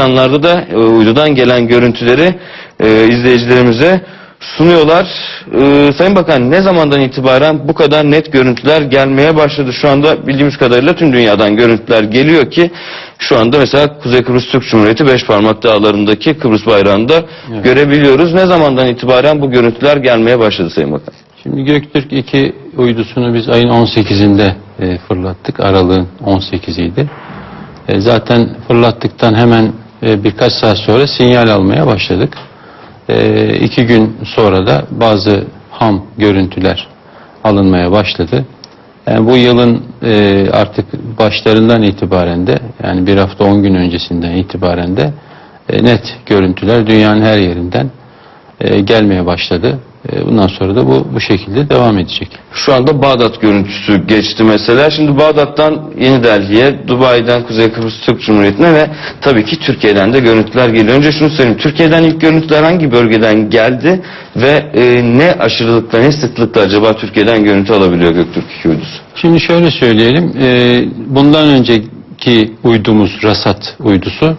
ekranlarda da e, uydudan gelen görüntüleri e, izleyicilerimize sunuyorlar. E, Sayın Bakan ne zamandan itibaren bu kadar net görüntüler gelmeye başladı? Şu anda bildiğimiz kadarıyla tüm dünyadan görüntüler geliyor ki şu anda mesela Kuzey Kıbrıs Türk Cumhuriyeti Beşparmak Dağları'ndaki Kıbrıs bayrağında görebiliyoruz. Ne zamandan itibaren bu görüntüler gelmeye başladı Sayın Bakan? Şimdi Göktürk 2 uydusunu biz ayın 18'inde e, fırlattık. Aralığın 18'iydi. E, zaten fırlattıktan hemen e, birkaç saat sonra sinyal almaya başladık. E, iki gün sonra da bazı ham görüntüler alınmaya başladı. Yani bu yılın e, artık başlarından itibaren de yani bir hafta 10 gün öncesinden itibaren de e, net görüntüler dünyanın her yerinden e, gelmeye başladı. E, bundan sonra da bu bu şekilde devam edecek. Şu anda Bağdat görüntüsü geçti mesela. Şimdi Bağdat'tan Yeni Delhi'ye, Dubai'den Kuzey Kıbrıs Türk Cumhuriyeti'ne ve tabii ki Türkiye'den de görüntüler geliyor. Önce şunu söyleyeyim. Türkiye'den ilk görüntüler hangi bölgeden geldi ve e, ne aşırılıkla, ne sıklıkla acaba Türkiye'den görüntü alabiliyor Göktürk 2 uydusu? Şimdi şöyle söyleyelim. e, bundan önceki uydumuz Rasat uydusu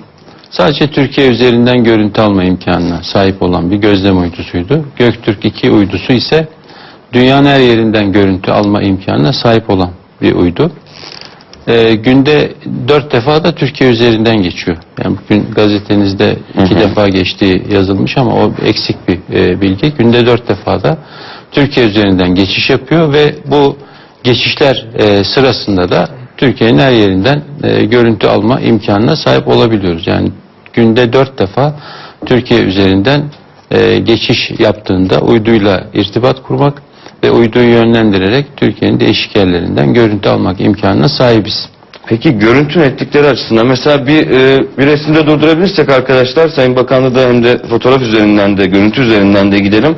sadece Türkiye üzerinden görüntü alma imkanına sahip olan bir gözlem uydusuydu. Göktürk 2 uydusu ise dünyanın her yerinden görüntü alma imkanına sahip olan bir uydu. E, günde dört defa da Türkiye üzerinden geçiyor. Yani bugün gazetenizde iki Hı hı. defa geçtiği yazılmış ama o eksik bir e, bilgi. Günde dört defa da Türkiye üzerinden geçiş yapıyor ve bu geçişler e, sırasında da Türkiye'nin her yerinden e, görüntü alma imkanına sahip olabiliyoruz. Yani günde dört defa Türkiye üzerinden e, geçiş yaptığında uyduyla irtibat kurmak ve uyduyu yönlendirerek Türkiye'nin değişik yerlerinden görüntü almak imkanına sahibiz. Peki görüntü netlikleri açısından mesela bir, e, bir resimde durdurabilirsek arkadaşlar Sayın Bakanlığı da hem de fotoğraf üzerinden de görüntü üzerinden de gidelim.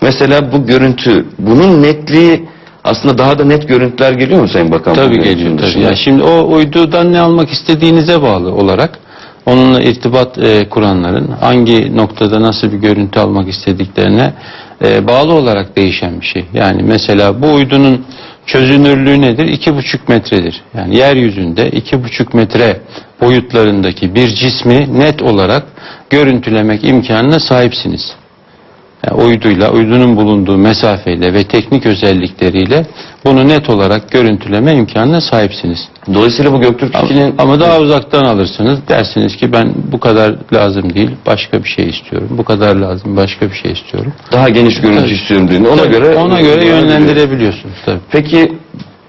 Mesela bu görüntü bunun netliği aslında daha da net görüntüler geliyor mu Sayın Bakan? Tabii geliyor tabii. Yani şimdi o uydudan ne almak istediğinize bağlı olarak onunla irtibat e, kuranların hangi noktada nasıl bir görüntü almak istediklerine e, bağlı olarak değişen bir şey. Yani mesela bu uydunun çözünürlüğü nedir? İki buçuk metredir. Yani yeryüzünde iki buçuk metre boyutlarındaki bir cismi net olarak görüntülemek imkanına sahipsiniz. Yani uyduyla, uydunun bulunduğu mesafeyle ve teknik özellikleriyle bunu net olarak görüntüleme imkanına sahipsiniz. Dolayısıyla bu Göktürk Ama, 2'nin ama daha uzaktan alırsınız. Dersiniz ki ben bu kadar lazım değil, başka bir şey istiyorum. Bu kadar lazım, başka bir şey istiyorum. daha geniş görüntü Tabii. istiyorum dediğinde ona Tabii, göre ona göre yönlendirebiliyorsunuz tabii. Peki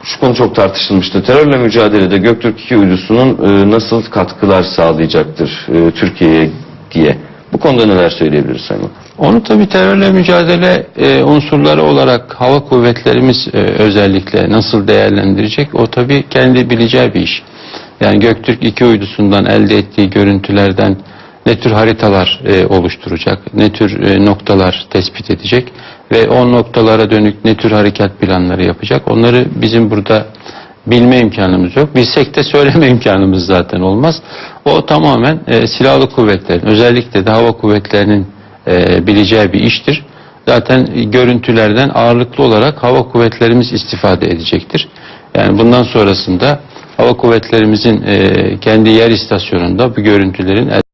şu konu çok tartışılmıştı. Terörle mücadelede Göktürk 2 uydusunun e, nasıl katkılar sağlayacaktır e, Türkiye'ye diye. Bu konuda neler söyleyebiliriz Sayın? Onu tabii terörle mücadele e, unsurları olarak hava kuvvetlerimiz e, özellikle nasıl değerlendirecek o tabii kendi bileceği bir iş. Yani Göktürk 2 uydusundan elde ettiği görüntülerden ne tür haritalar e, oluşturacak, ne tür e, noktalar tespit edecek ve o noktalara dönük ne tür harekat planları yapacak onları bizim burada bilme imkanımız yok. Bilsek de söyleme imkanımız zaten olmaz. O tamamen e, silahlı kuvvetlerin özellikle de hava kuvvetlerinin e, bileceği bir iştir. Zaten görüntülerden ağırlıklı olarak hava kuvvetlerimiz istifade edecektir. Yani bundan sonrasında hava kuvvetlerimizin e, kendi yer istasyonunda bu görüntülerin